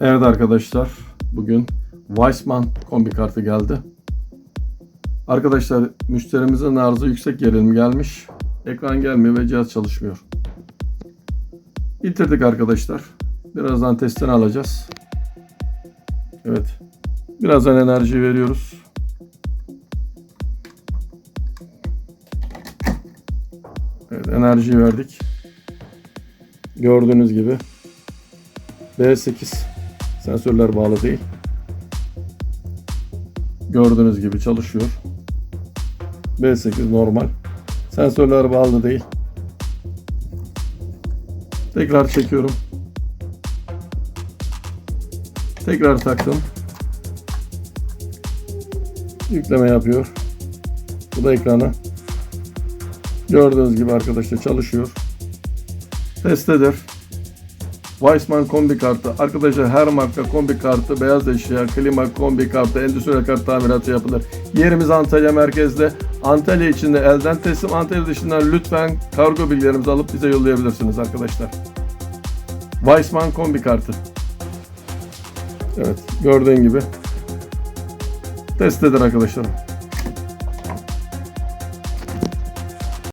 Evet arkadaşlar, bugün Weissman kombi kartı geldi. Arkadaşlar, müşterimizin arzı yüksek gerilim gelmiş. Ekran gelmiyor ve cihaz çalışmıyor. Bitirdik arkadaşlar. Birazdan testini alacağız. Evet. Birazdan enerji veriyoruz. Evet, enerjiyi verdik. Gördüğünüz gibi B8 sensörler bağlı değil. Gördüğünüz gibi çalışıyor. B8 normal. Sensörler bağlı değil. Tekrar çekiyorum. Tekrar taktım. Yükleme yapıyor. Bu da ekranı. Gördüğünüz gibi arkadaşlar çalışıyor. Testedir. Weissman kombi kartı. Arkadaşlar her marka kombi kartı, beyaz eşya, klima kombi kartı, endüstriyel kart tamiratı yapılır. Yerimiz Antalya merkezde. Antalya içinde elden teslim, Antalya dışından lütfen kargo bilgilerimizi alıp bize yollayabilirsiniz arkadaşlar. Weissman kombi kartı. Evet, gördüğün gibi. Testedir arkadaşlarım.